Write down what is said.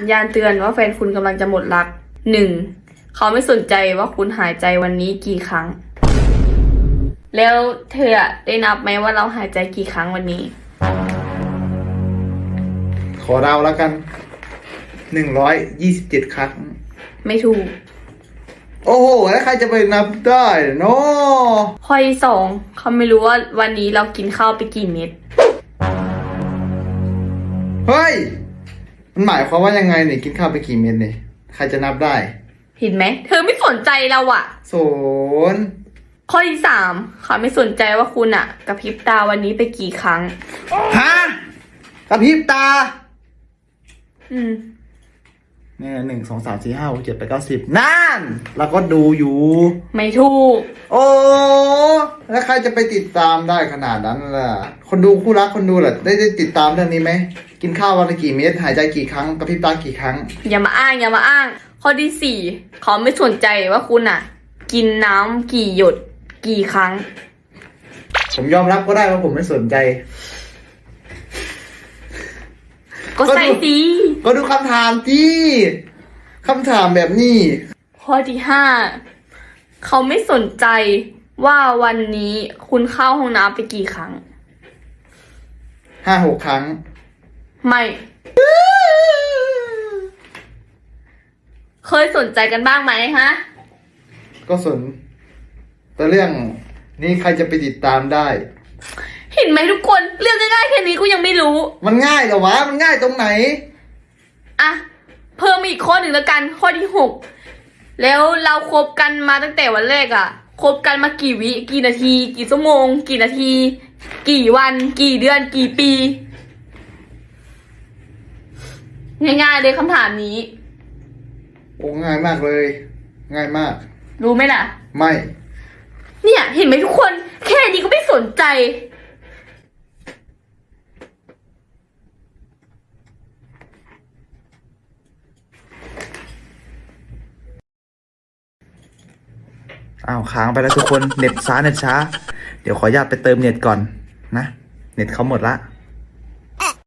สัญญาณเตือนว่าแฟนคุณกำลังจะหมดรักหนึ่งเขาไม่สนใจว่าคุณหายใจวันนี้กี่ครั้ง แล้วเธออะได้นับไหมว่าเราหายใจกี่ครั้งวันนี้ ขอเราแล้วกันหนึ่งร้อยยี่สิบเจ็ดครั้ง ไม่ถูก โอ้โห แล้วใครจะไปนับได้เนาะข้อที่สองเขาไม่รู้ว่าวันนี้เรากินข้าวไปกี่เม็ด เฮ้ย มันหมายความว่ายังไงเนี่ยกินข้าวไปกี่เม็ดเนี่ยใครจะนับได้ เห็นไหม เธอไม่สนใจเราอะโสนข้อที่สามเขาไม่สนใจว่าคุณอะกระพริบตาวันนี้ไปกี่ครั้ง ฮะกระพริบตา อืม เนี่ยหนึ่งสองสามสี่ห้าหกเจ็ดแปดเก้าสิบนั่นเราก็ดูอยู่ ไม่ถูก โอ้แล้วใครจะไปติดตามได้ขนาดนั้นล่ะ คนดูคู่รักคนดูล่ะได้ได้ติดตามเรื่องนี้ไหม กินข้าววันละกี่เม็ดหายใจกี่ครั้งกระพริบตากี่ครั้ง อย่ามาอ้างอย่ามาอ้าง ข้อที่สี่เขาไม่สนใจว่าคุณอะกินน้ำกี่หยดกี่ครั้ง ผมยอมรับก็ได้ว่าผมไม่สนใจ ก็ใส่สิก็ดูคำถามที่คำถามแบบนี้ ข้อที่ห้าเขาไม่สนใจว่าวันนี้คุณเข้าห้องน้ำไปกี่ครั้ง ห้าหกครั้ง ไม่ เคยสนใจกันบ้างไหมฮะ ก็สน แต่เรื่องนี้ใครจะไปติดตามได้ เห็นไหมทุกคนเรื่องง่ายๆแค่นี้กูยังไม่รู้มันง่ายเหรอวะ มันง่ายตรงไหน อะ เพิ่มมาอีกข้อหนึ่งแล้วกัน ข้อที่หก แล้วเราคบกันมาตั้งแต่วันแรกอะ่ะ คบกันมากี่วิ กี่นาที กี่ชั่วโมง กี่นาที กี่วัน กี่เดือน กี่ปี ง่ายๆเลยคำถามนี้ โอ้ง่ายมากเลย ง่ายมาก รู้ไหมล่ะ ไม่ เนี่ย เห็นไหมทุกคน แค่นี้ก็ไม่สนใจ อ้าวค้างไปแล้วทุกคนเน็ตช้าเน็ตช้า เดี๋ยวขออนุญาตไปเติมเน็ตก่อนนะ เน็ตเขาหมดละ